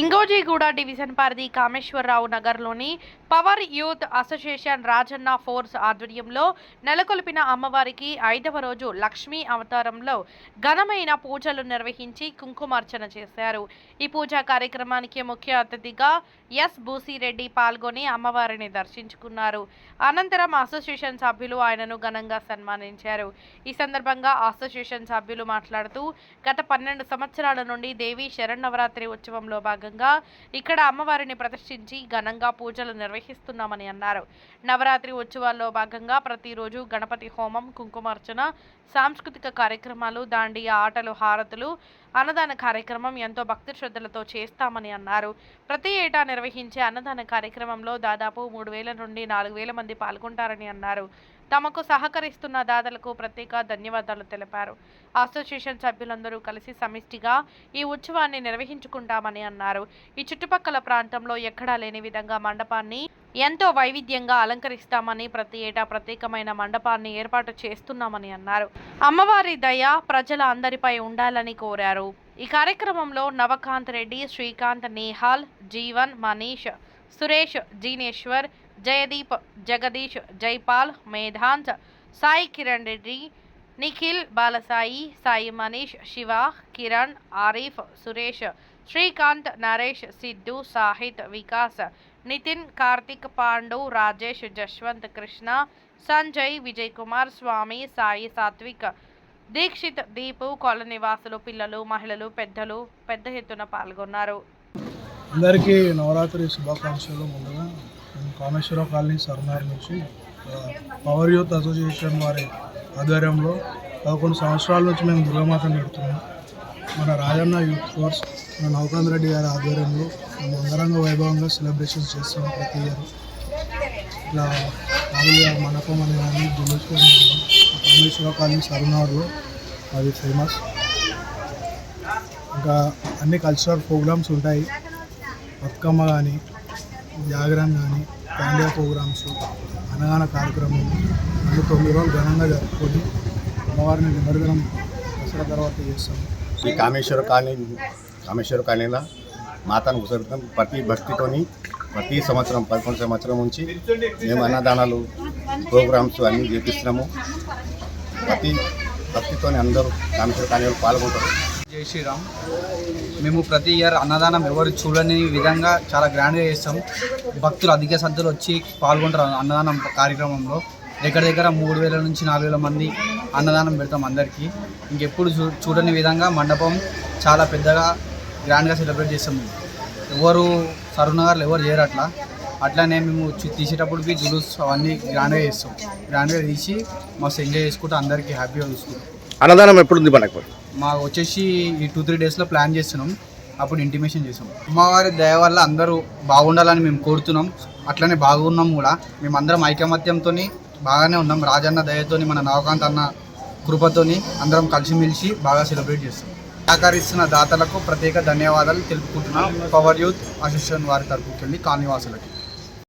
Miryalaguda division పరిధి కామేశ్వరరావు నగర్లోని power youth association Rajanna force ఆధ్వర్యంలో నెలకొల్పిన అమ్మవారికి ఐదవ రోజు లక్ష్మీ అవతారంలో ఘనమైన పూజలు నిర్వహించి కుంకుమార్చన చేశారు. ఈ పూజా కార్యక్రమానికి ముఖ్య అతిథిగా ఎస్ భూసిరెడ్డి పాల్గొని అమ్మవారిని దర్శించుకున్నారు. అనంతరం అసోసియేషన్ సభ్యులు ఆయనను ఘనంగా సన్మానించారు. ఈ సందర్భంగా అసోసియేషన్ సభ్యులు మాట్లాడుతూ గత పన్నెండు సంవత్సరాల నుండి దేవి శరణవరాత్రి ఉత్సవంలో భాగంగా ఇక్కడ అమ్మవారిని ప్రదర్శించి ఘనంగా పూజలు నిర్వహిస్తున్నామని అన్నారు. నవరాత్రి ఉత్సవాల్లో భాగంగా ప్రతిరోజు గణపతి హోమం కుంకుమార్చన సాంస్కృతిక కార్యక్రమాలు దాండియా ఆటలు హారతులు అన్నదాన కార్యక్రమం ఎంతో భక్తి శ్రద్ధలతో చేస్తామని అన్నారు. ప్రతి ఏటా నిర్వహించే అన్నదాన కార్యక్రమంలో దాదాపు మూడు వేల నుండి నాలుగు వేల మంది పాల్గొంటారని అన్నారు. తమకు సహకరిస్తున్న దాతలకు ప్రత్యేక ధన్యవాదాలు తెలిపారు. అసోసియేషన్ సభ్యులందరూ కలిసి సమిష్టిగా ఈ ఉత్సవాన్ని నిర్వహించుకుంటామని అన్నారు. ఈ చుట్టుపక్కల ప్రాంతంలో ఎక్కడా లేని విధంగా మండపాన్ని ఎంతో వైవిధ్యంగా అలంకరిస్తామని ప్రతి ఏటా ప్రత్యేకమైన మండపాన్ని ఏర్పాటు చేస్తున్నామని అన్నారు. అమ్మవారి దయ ప్రజల అందరిపై ఉండాలని కోరారు. ఈ కార్యక్రమంలో నవకాంత్ రెడ్డి శ్రీకాంత్ నేహాల్ జీవన్ మనీష్ సురేష్ జీనేశ్వర్ జయదీప్ జగదీష్ జైపాల్ మేధాంత్ సాయి కిరణ్ రెడ్డి నిఖిల్ బాలసాయి సాయి మనీష్ శివ కిరణ్ ఆరిఫ్ సురేష్ శ్రీకాంత్ నరేష్ సిద్ధు సాహిత్ వికాస్ నితిన్ కార్తిక్ పాండు రాజేష్ జశ్వంత్ కృష్ణ సంజయ్ విజయ్ కుమార్ స్వామి సాయి సాత్విక్ దీక్షిత్ దీపు కాలనీ నివాసులు పిల్లలు మహిళలు పెద్దలు పెద్ద ఎత్తున పాల్గొన్నారు. అందరికీ నవరాత్రి శుభాకాంక్షలు ముందుగా. కామేశ్వర కాలనీ సర్నార్ నుంచి పవర్ యూత్ అసోసియేషన్ వారి ఆధ్వర్యంలో పదకొండు సంవత్సరాల నుంచి మేము దుర్గమాతను పెడుతున్నాం. మన రాజన్న యూత్ ఫోర్స్ మన నవకాంత్ రెడ్డి గారి ఆధ్వర్యంలో మేము అంగరంగ వైభవంగా సెలబ్రేషన్స్ చేస్తున్నాం ప్రతి ఇయర్. ఇట్లా మామూలుగా మండపం అని కానీ జులూస్ కామేశ్వర కాలనీ సర్నార్లో అది ఫేమస్. ఇంకా అన్ని కల్చరల్ ప్రోగ్రామ్స్ ఉంటాయి. బతుకమ్మ కానీ జాగరణ కానీ పాండ్యా ప్రోగ్రామ్స్ అనగాన కార్యక్రమం రెండు తొమ్మిది రోజులు ఘనంగా జరుపుకొని అమ్మవారిని నిమజ్జనం దసరా తర్వాత చేస్తాం ఈ కామేశ్వర కాలనీ కామేశ్వర కాలనీలో మాతను ఉసరితం ప్రతి భక్తితోని ప్రతి సంవత్సరం పదకొండు సంవత్సరం నుంచి మేము అన్నదానాలు ప్రోగ్రామ్స్ అన్నీ చేపిస్తున్నాము. ప్రతి భక్తితోని అందరూ కామేశ్వర కాలనీలో పాల్గొంటారు. జై శ్రీరామ్. మేము ప్రతి ఇయర్ అన్నదానం ఎవరు చూడని విధంగా చాలా గ్రాండ్గా చేస్తాం. భక్తులు అధిక సంఖ్యలో వచ్చి పాల్గొంటారు అన్నదానం కార్యక్రమంలో. దగ్గర దగ్గర మూడు వేల నుంచి నాలుగు వేల మంది అన్నదానం పెడతాం అందరికీ. ఇంకెప్పుడు చూ చూడని విధంగా మండపం చాలా పెద్దగా గ్రాండ్గా సెలబ్రేట్ చేస్తాం. ఎవరు సరూనగర్లో ఎవరు చేయరు అట్లా. అట్లానే మేము తీసేటప్పటికి జులూస్ అవన్నీ గ్రాండ్గా చేస్తాం. గ్రాండ్గా తీసి మస్తు ఎంజాయ్ చేసుకుంటూ అందరికీ హ్యాపీగా చూసుకుంటాం. అన్నదానం ఎప్పుడు ఉంది మనకు మాకు వచ్చేసి ఈ టూ త్రీ డేస్లో ప్లాన్ చేస్తున్నాం. అప్పుడు ఇంటిమేషన్ చేసాం. అమ్మవారి దయ వల్ల అందరూ బాగుండాలని మేము కోరుతున్నాం. అట్లనే బాగున్నాం కూడా. మేము అందరం ఐకమత్యంతో బాగానే ఉన్నాం. రాజన్న దయతోని మన నవకాంత్ అన్న కృపతోని అందరం కలిసిమెలిసి బాగా సెలబ్రేట్ చేస్తాం సహకరిస్తున్న దాతలకు ప్రత్యేక ధన్యవాదాలు తెలుపుకుంటున్నాం. పవర్ యూత్ అసోసియేషన్ వారి తరపుకి వెళ్ళి కాలనీవాసులకి